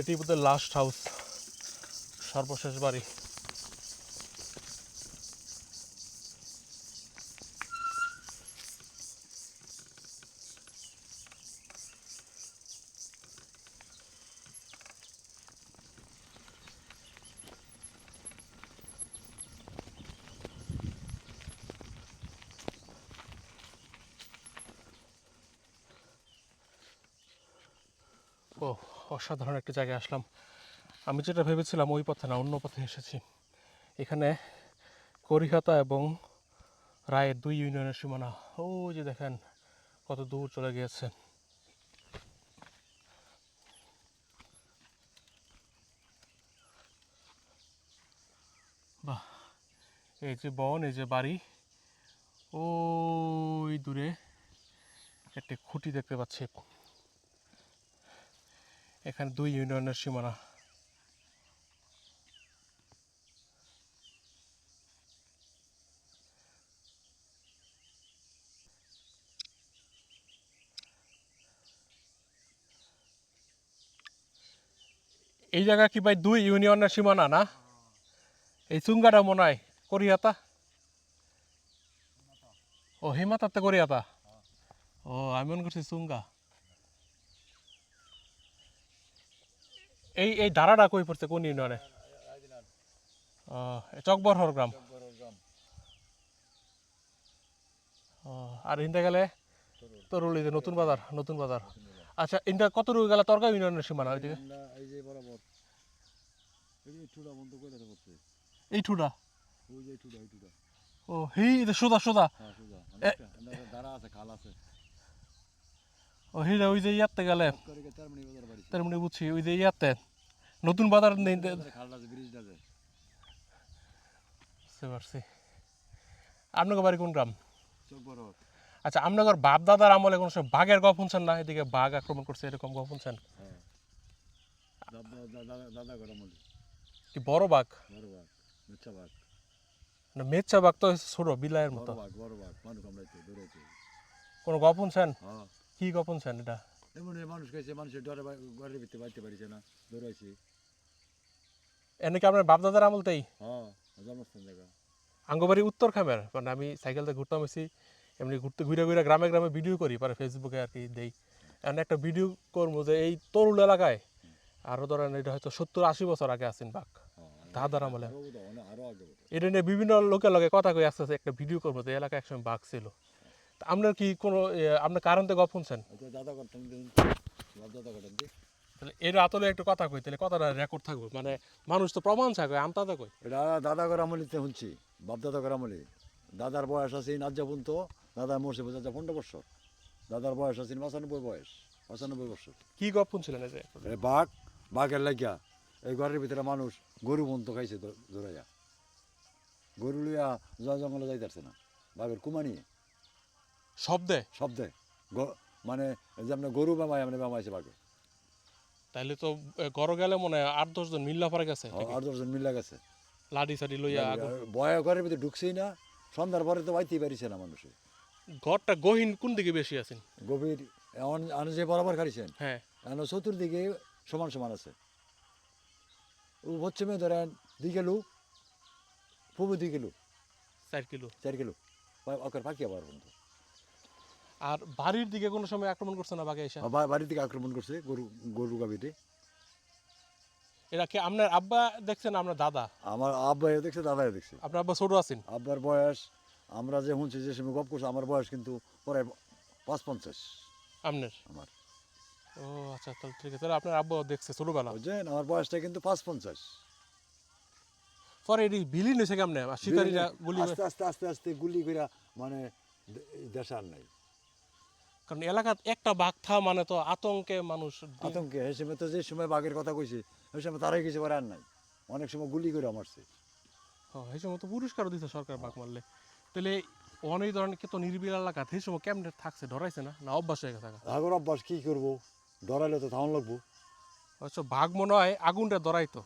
এটি বোধহয় last house সর্বশেষ বাড়ি। ও অসাধারণ একটা জায়গায় আসলাম। আমি যেটা ভেবেছিলাম, ওই পথে না, অন্য পথে এসেছি। এখানে করিহাতা এবং রায়ের দুই ইউনিয়নের সীমানা। ও যে দেখেন, কত দূর চলে গিয়েছে। বাহ, এই যে বন, এই যে বাড়ি, ওই দূরে একটি খুঁটি দেখতে পাচ্ছি। এখানে দুই ইউনিয়নের সীমানা। এই জায়গা কি ভাই দুই ইউনিয়নের সীমানা না? এই চুঙ্গাটা মনে হয় করিয়াতা ও হিমাতাতে করিয়াতা ও, আমি মনে করছি চুঙ্গা। এই এই ধারাটা কই পড়ছে? কোন ইউনিয়নে? চকবরহর গ্রাম। আর ইন্দা গেলে তরুলি যে নতুন বাজার নতুন বাজার। আচ্ছা ইন্দা কত রুই গেলে তরকা ইউনিয়নের সীমানা ওইদিকে? এই ঠুডা। ও হি অনেকটা দাঁড়া আছে ও হিরা ওই যে ইয়াতে গেলে তার মানে বুঝছি, ওই যে ইয়াতে। নতুন বাজার বুঝতে পারছি। আপনাকে বাড়ি কোন গ্রাম? আচ্ছা আপনার বাপ দাদার আমলে কোনো সময় বাঘের গপ শুনছেন না? এদিকে বাঘ আক্রমণ করছে এরকম গপ শুনছেন? হ্যাঁ। কি বড় বাঘ? না মেচ্ছা বাঘ তো ছোট বিলাইয়ের বড় মতো বাঘ বড় বাঘ মানুষ কোনো গপ শুনছেন? হ্যাঁ। কি গপ শুনছেন এটা? এমন মানুষ গেছে মানুষের ডরে ঘরের ভিতরে বাড়তে পারিছে না দৌড়াইছে। এনে কি আপনার বাপ দাদার আমলতেই আঙ্গবাড়ি উত্তর খামের মানে আমি সাইকেলতে ঘুরতাম এসি এমনি ঘুরতে ঘুরে ঘুরে গ্রামে গ্রামে ভিডিও করি পরে ফেসবুকে আর কি দেই। এমন একটা ভিডিও করব যে এই তরুল এলাকায় আরও ধরেন এটা হয়তো সত্তর আশি বছর আগে আসেন বাঘ। হ্যাঁ দাদার আমলে। এটা নিয়ে বিভিন্ন লোকের লগে কথা কই আস্তে আস্তে একটা ভিডিও করব যে এলাকায় একসময় বাঘ ছিল। আপনার কি কোনো আপনার কারণতে গপ শুনছেন? তাহলে এর আতলে একটু কথা কই তাহলে কথাটা রেকর্ড থাকবে। মানে মানুষ তো প্রমাণ থাকবে আমতাতে কই? এটা দাদা করে আমলিতে শুনছি বাপ দাদা করে আমলি। দাদার বয়স আছে নাজ্জাপুন তো দাদা মরছে বোঝা পনেরো বছর। দাদার বয়স আছে পঁচানব্বই বয়স পঁচানব্বই বছর। কি গপ শুনছিলেন এই যে? বাঘ বাঘের লাগিয়া এই ঘরের ভিতরে মানুষ গরু বন্ত খাইছে দৌড়াইয়া গরু লইয়া জয় জঙ্গলে যাইতেছে না বাঘের কুমানি শব্দে? শব্দে। মানে এই যে আপনার গরু বেমায় মানে বেমাইছে বাঘে। তাইলে তো গড় গেলে মনে হয় আট দশ জন মিল্লা পরে গেছে আট দশজন মিলে গেছে লাডি সাডি লইয়া বয়া ঘরের ভিতরে ঢুকছেই না সন্ধ্যার পরে তো বাইতেই পারিছে না মানুষে। ঘরটা গহীন কোন দিকে বেশি আছেন? গভীর আনে যে বরাবর খারিছেন হ্যাঁ। চতুর্দিকে সমান সমান আছে। ও পশ্চিমে ধরেন দুই কিলো পূর্ব দুই কিলো। চার কিলো। চার কিলো। ওকে পাখি আবার বন্ধু আর বাড়ির দিকে কোনো সময় আক্রমণ করছে না বাঘে এসে? বাড়ি থেকে আক্রমণ করছে গরু গরু গাভিতে। এরা কি আপনার আব্বা দেখছেন আপনার দাদা? আমার আব্বাই দেখছে দাদাই দেখছে। আপনার আব্বা ছোট আছেন? আব্বার বয়স আমরা যে শুনছি যে সময় গপ করছে আমার বয়স কিন্তু প্রায় পাঁচ পঞ্চাশ। আপনার? আমার। ও আচ্ছা তাহলে ঠিক আছে। তাহলে আপনার আব্বা দেখছে ছোটবেলা। বুঝছেন আমার বয়সটা কিন্তু পাঁচ পঞ্চাশ। পরে এটি বিলীন হয়েছে কেমনে? শিকারীরা গুলি আস্তে আস্তে আস্তে আস্তে গুলি করে মানে দে- দেশ আর নাই। কারণ এলাকাত একটা বাঘ থা মানে তো আতঙ্কে মানুষ আতঙ্কে। সময় তো যে সময় বাঘের কথা কইছে ওই সময় তারাই কিছু করে আর নাই। অনেক সময় গুলি করে মারছে। হ্যাঁ, এই সময় তো পুরস্কারও দিচ্ছে সরকার বাঘ মারলে। তাহলে অনেক ধরনের কি তো নির্বিল এলাকা সেই সময় কেমনে থাকছে? ডরাইছে না? না অভ্যাস হয়ে গেছে? আগর অভ্যাস কি করব? ডরাইলে তো থাউন লাগবো। আচ্ছা বাঘ মনে হয় আগুনটা ডরাইতো